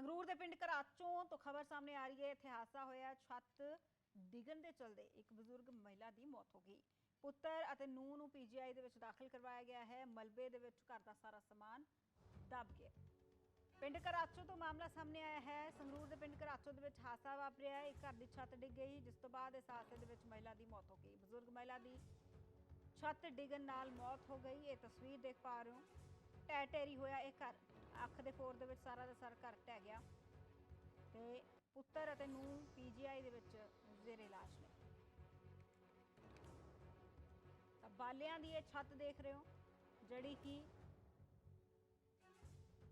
ਸੰਗਰੂਰ ਦੇ ਪਿੰਡ ਘਰਾਚੋਂ ਤੋਂ ਖਬਰ ਸਾਹਮਣੇ ਆ ਰਹੀ ਹੈ। ਇੱਥੇ ਹਾਦਸਾ ਹੋਇਆ। ਛੱਤ ਡਿੱਗਣ ਦੇ ਚਲਦੇ ਇੱਕ ਬਜ਼ੁਰਗ ਮਹਿਲਾ ਦੀ ਮੌਤ ਹੋ ਗਈ। ਪੁੱਤਰ ਅਤੇ ਨੂੰਹ ਨੂੰ ਪੀਜੀਆਈ ਦੇ ਵਿੱਚ ਦਾਖਲ ਕਰਵਾਇਆ ਗਿਆ ਹੈ। ਮਲਬੇ ਦੇ ਵਿੱਚ ਘਰ ਦਾ ਸਾਰਾ ਸਮਾਨ ਦਬ ਗਿਆ। ਪਿੰਡ ਘਰਾਚੋਂ ਤੋਂ ਮਾਮਲਾ ਸਾਹਮਣੇ ਆਇਆ ਹੈ। ਸੰਗਰੂਰ ਦੇ ਪਿੰਡ ਘਰਾਚੋਂ ਦੇ ਵਿੱਚ ਹਾਦਸਾ ਵਾਪਰਿਆ ਹੈ। ਇੱਕ ਘਰ ਦੀ ਛੱਤ ਡਿੱਗ ਗਈ। ਜਿਸ ਤੋਂ ਬਾਅਦ ਇਸ ਹਾਦਸੇ ਦੇ ਵਿੱਚ ਮਹਿਲਾ ਦੀ ਮੌਤ ਹੋ ਗਈ। ਬਜ਼ੁਰਗ ਮਹਿਲਾ ਦੀ ਛੱਤ ਡਿੱਗਣ ਨਾਲ ਮੌਤ ਹੋ ਗਈ। ਇਹ ਤਸਵੀਰ ਦੇਖ ਪਾ ਰਹੇ ਹੋ। ਢਹਿ ਹੋਇਆ ਇਹ ਘਰ। ਅੱਖ ਦੇ ਫੋਰ ਦੇ ਵਿੱਚ ਸਾਰਾ ਦਾ ਸਾਰਾ ਘਰ ਢਹਿ ਗਿਆ। ਤੇ ਪੁੱਤਰ ਅਤੇ ਨੂੰਹ ਪੀਜੀਆਈ ਦੇ ਵਿੱਚ ਜ਼ੇਰੇ ਇਲਾਜ ਨੇ। ਤਾਂ ਬਾਲਿਆਂ ਦੀ ਇਹ ਛੱਤ ਦੇਖ ਰਹੇ ਹੋ, ਜਿਹੜੀ ਕਿ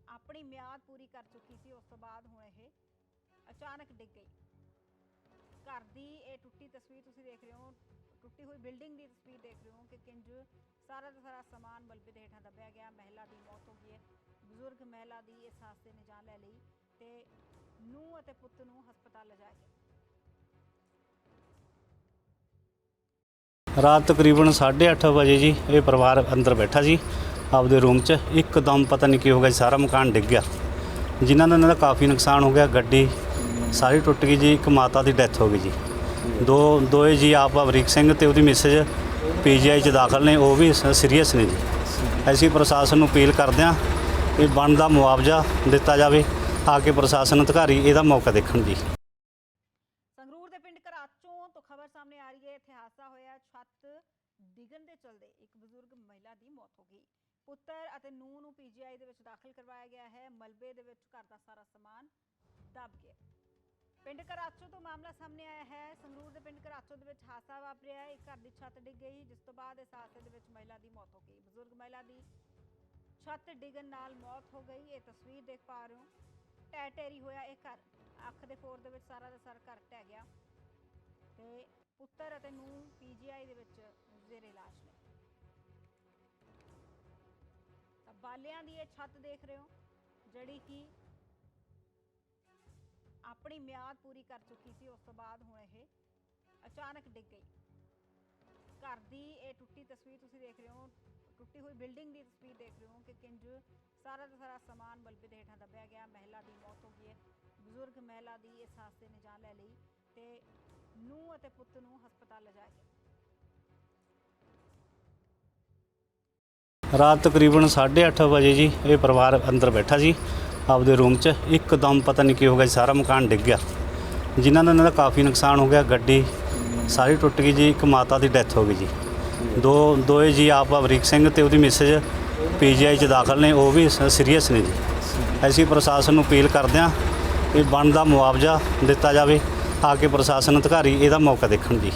ਆਪਣੀ ਮਿਆਦ ਪੂਰੀ ਕਰ ਚੁੱਕੀ ਸੀ, ਉਸ ਤੋਂ ਬਾਅਦ ਹੁਣ ਇਹ ਅਚਾਨਕ ਡਿੱਗ ਗਈ। ਘਰ ਦੀ ਇਹ ਟੁੱਟੀ ਤਸਵੀਰ ਤੁਸੀਂ ਦੇਖ ਰਹੇ ਹੋ ਟੁੱਟੀ ਹੋਈ ਬਿਲਡਿੰਗ ਦੀ ਤਸਵੀਰ ਦੇਖ ਰਹੇ ਹੋ ਕਿ ਕਿੰਜ ਸਾਰਾ ਦਾ ਸਾਰਾ ਸਮਾਨ ਮਲਬੇ ਦੇ ਹੇਠਾਂ ਦੱਬਿਆ ਗਿਆ। ਮਹਿਲਾ ਦੀ ਮੌਤ ਹੋ ਗਈ ਹੈ। ਬਜ਼ੁਰਗ ਮਹਿਲਾ ਦੀ ਇਸ ਹਾਦਸੇ ਨੇ ਜਾਨ ਲੈ ਲਈ ਤੇ ਨੂੰਹ ਅਤੇ ਪੁੱਤ ਨੂੰ ਹਸਪਤਾਲ ਲਿਜਾਇਆ ਗਿਆ। ਰਾਤ ਤਕਰੀਬਨ 8:30 ਵਜੇ ਜੀ ਇਹ ਪਰਿਵਾਰ ਅੰਦਰ ਬੈਠਾ ਸੀ ਆਪਦੇ ਰੂਮ 'ਚ। ਇੱਕਦਮ ਪਤਾ ਨਹੀਂ ਕੀ ਹੋ ਗਿਆ ਜੀ, ਸਾਰਾ ਮਕਾਨ ਡਿੱਗ ਗਿਆ। ਜਿਨ੍ਹਾਂ ਦਾ ਇਹਨਾਂ ਦਾ ਕਾਫੀ ਨੁਕਸਾਨ ਹੋ ਗਿਆ ਗੱਡੀ ਸਾਰੀ ਟੁੱਟ ਗਈ ਜੀ ਇੱਕ ਮਾਤਾ ਦੀ ਡੈਥ ਹੋ ਗਈ ਜੀ। ਦੋ ਦੋਏ ਜੀ ਆਪ ਅਵਰੀਕ ਸਿੰਘ ਤੇ ਉਹਦੀ ਮਿਸਜ ਪੀਜੀਆਈ 'ਚ ਦਾਖਲ ਨੇ, ਉਹ ਵੀ ਸੀਰੀਅਸ ਨੇ ਜੀ। ਅਸੀਂ ਪ੍ਰਸ਼ਾਸਨ ਨੂੰ ਅਪੀਲ ਕਰਦੇ ਹਾਂ ਕਿ ਬਣਦਾ ਮੁਆਵਜ਼ਾ ਦਿੱਤਾ ਜਾਵੇ, ਆ ਕੇ ਪ੍ਰਸ਼ਾਸਨ ਅਧਿਕਾਰੀ ਇਹਦਾ ਮੌਕਾ ਦੇਖਣ ਜੀ। ਸੰਗਰੂਰ ਦੇ ਪਿੰਡ ਘਰਾਚੋਂ ਤੋਂ ਖਬਰ ਸਾਹਮਣੇ ਆ ਰਹੀ ਹੈ, ਇੱਥੇ ਹਾਦਸਾ ਹੋਇਆ, ਛੱਤ ਡਿੱਗਣ ਦੇ ਚਲਦੇ ਇੱਕ ਬਜ਼ੁਰਗ ਮਹਿਲਾ ਦੀ ਮੌਤ ਹੋ ਗਈ। ਪੁੱਤਰ ਅਤੇ ਨੂੰਹ ਨੂੰ ਪੀਜੀਆਈ ਦੇ ਵਿੱਚ ਦਾਖਲ ਕਰਵਾਇਆ ਗਿਆ ਹੈ, ਮਲਬੇ ਦੇ ਵਿੱਚ ਘਰ ਦਾ ਸਾਰਾ ਸਮਾਨ ਦਬ ਗਿਆ। ਪਿੰਡ ਘਰਾਚੋਂ ਤੋਂ ਮਾਮਲਾ ਸਾਹਮਣੇ ਆਇਆ ਹੈ। ਸੰਗਰੂਰ ਦੇ ਪਿੰਡ ਘਰਾਚੋਂ ਦੇ ਵਿੱਚ ਹਾਦਸਾ ਵਾਪਰਿਆ ਇੱਕ ਘਰ ਦੀ ਛੱਤ ਡਿੱਗ ਗਈ, ਜਿਸ ਤੋਂ ਬਾਅਦ ਇਸ ਹਾਦਸੇ ਦੇ ਵਿੱਚ ਮਹਿਲਾ ਦੀ ਮੌਤ ਹੋ ਗਈ। ਬਜ਼ੁਰਗ ਮਹਿਲਾ ਦੀ ਛੱਤ ਡਿੱਗਣ ਨਾਲ ਮੌਤ ਹੋ ਗਈ। ਇਹ ਤਸਵੀਰ ਦੇਖ ਪਾ ਰਹੇ ਹੋ। ਢਹਿ ਢੇਰੀ ਹੋਇਆ ਇਹ ਘਰ। ਅੱਖ ਦੇ ਫੋਰ ਦੇ ਵਿੱਚ ਸਾਰਾ ਦਾ ਸਾਰਾ ਘਰ ਢਹਿ ਗਿਆ ਤੇ ਪੁੱਤਰ ਅਤੇ ਨੂੰਹ ਪੀਜੀਆਈ ਦੇ ਵਿੱਚ ਜ਼ੇਰੇ ਇਲਾਜ ਨੇ। ਤਾਂ ਬਾਲਿਆਂ ਦੀ ਇਹ ਛੱਤ ਦੇਖ ਰਹੇ ਹੋ, ਜਿਹੜੀ ਕਿ ਆਪਣੀ ਮਿਆਦ ਪੂਰੀ ਕਰ ਚੁੱਕੀ ਸੀ, ਉਸ ਤੋਂ ਬਾਅਦ ਹੁਣ ਇਹ ਅਚਾਨਕ ਡਿੱਗ ਗਈ। ਘਰ ਦੀ ਇਹ ਟੁੱਟੀ ਤਸਵੀਰ ਤੁਸੀਂ ਦੇਖ ਰਹੇ ਹੋ, ਟੁੱਟੀ ਹੋਈ ਬਿਲਡਿੰਗ ਦੀ ਤਸਵੀਰ ਦੇਖ ਰਹੇ ਹੋ ਕਿ ਕਿੰਜ ਸਾਰਾ ਦਾ ਸਾਰਾ ਸਮਾਨ ਮਲਬੇ ਦੇ ਹੇਠਾਂ ਦੱਬਿਆ ਗਿਆ, ਮਹਿਲਾ ਦੀ ਮੌਤ ਹੋ ਗਈ ਹੈ, ਬਜ਼ੁਰਗ ਮਹਿਲਾ ਦੀ ਇਸ ਹਾਦਸੇ ਨੇ ਜਾਨ ਲੈ ਲਈ ਤੇ ਨੂੰਹ ਅਤੇ ਪੁੱਤ ਨੂੰ ਹਸਪਤਾਲ ਲਿਜਾਇਆ ਗਿਆ। ਰਾਤ ਤਕਰੀਬਨ 8:30 ਵਜੇ ਜੀ ਇਹ ਪਰਿਵਾਰ ਅੰਦਰ ਬੈਠਾ ਸੀ। ਆਪਦੇ ਰੂਮ 'ਚ ਇੱਕਦਮ ਪਤਾ ਨਹੀਂ ਕੀ ਹੋ ਗਿਆ ਜੀ, ਸਾਰਾ ਮਕਾਨ ਡਿੱਗ ਗਿਆ। ਜਿਨ੍ਹਾਂ ਦਾ ਇਹਨਾਂ ਦਾ ਕਾਫੀ ਨੁਕਸਾਨ ਹੋ ਗਿਆ ਗੱਡੀ ਸਾਰੀ ਟੁੱਟ ਗਈ ਜੀ ਇੱਕ ਮਾਤਾ ਦੀ ਡੈਥ ਹੋ ਗਈ ਜੀ। ਦੋ ਦੋਏ ਜੀ ਆਪ ਅਵਰੀਕ ਸਿੰਘ ਤੇ ਉਹਦੀ ਮਿਸਜ ਪੀਜੀਆਈ 'ਚ ਦਾਖਲ ਨੇ ਉਹ ਵੀ ਸੀਰੀਅਸ ਨੇ ਜੀ। ਅਸੀਂ ਪ੍ਰਸ਼ਾਸਨ ਨੂੰ ਅਪੀਲ ਕਰਦੇ ਹਾਂ ਕਿ ਬਣਦਾ ਮੁਆਵਜ਼ਾ ਦਿੱਤਾ ਜਾਵੇ ਆ ਕੇ ਪ੍ਰਸ਼ਾਸਨ ਅਧਿਕਾਰੀ ਇਹਦਾ ਮੌਕਾ ਦੇਖਣ ਜੀ।